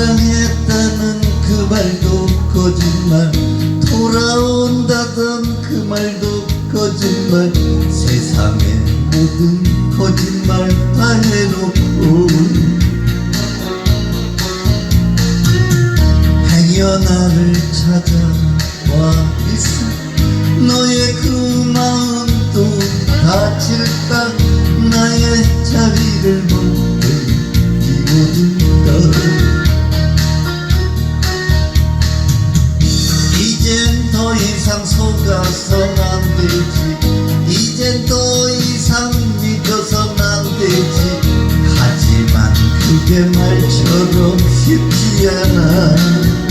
사랑했다는 그 말도 거짓말. 돌아온다던 그 말도 거짓말. 세상의 모든 거짓말 다 해놓고 행여 나를 찾아와 있어. 너의 그 마음 도 다칠까? 나의 자리를 속아선 안 되지. 이젠 더 이상 믿어선 안 되지. 하지만 그게 말처럼 쉽지 않아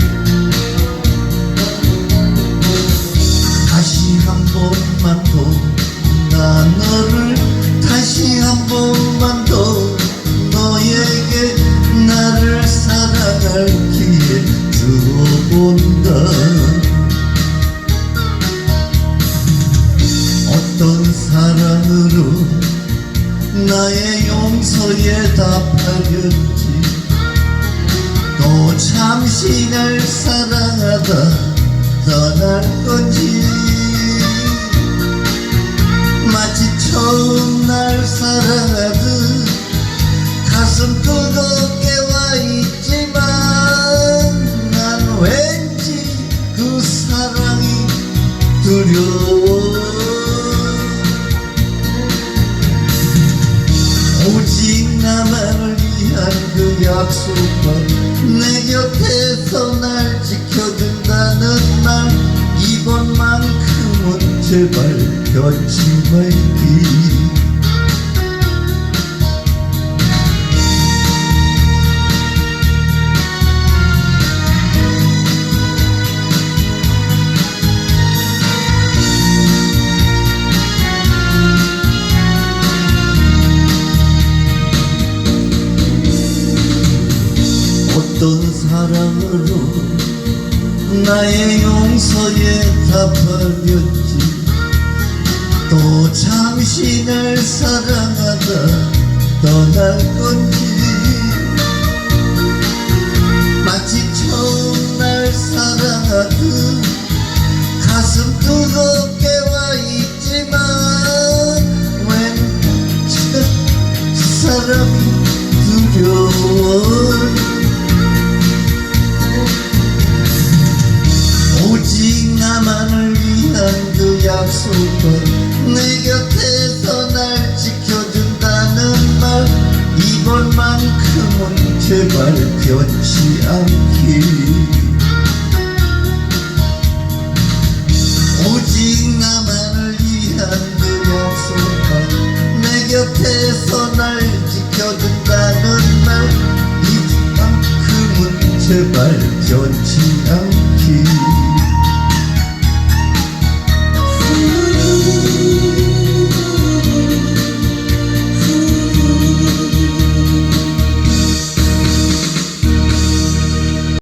사랑으로 나의 용서에 답하겠지. 또 잠시 날 사랑하다 떠날 건지. 마치 처음 날 사랑하듯 가슴 뜨겁게 와 있지만 난왠 나만을 위한 그 약속과 내 곁에서 날 지켜준다는 말. 이번만큼은 제발 변치 말기 어떤 사랑으로 나의 용서에 답하겠지. 또 잠시 날 사랑하다 떠날 건지. 마치 처음 날 사랑하듯 가슴 뜨겁게 와 있지만 왠지 사람이 두려워 위한 그 약속과 내 곁에서 날 지켜준다는 말. 이번만큼은 제발 변치 않길. 오직 나만을 위한 그 약속과 내 곁에서 날 지켜준다는 말. 이만큼은 제발 변치 않길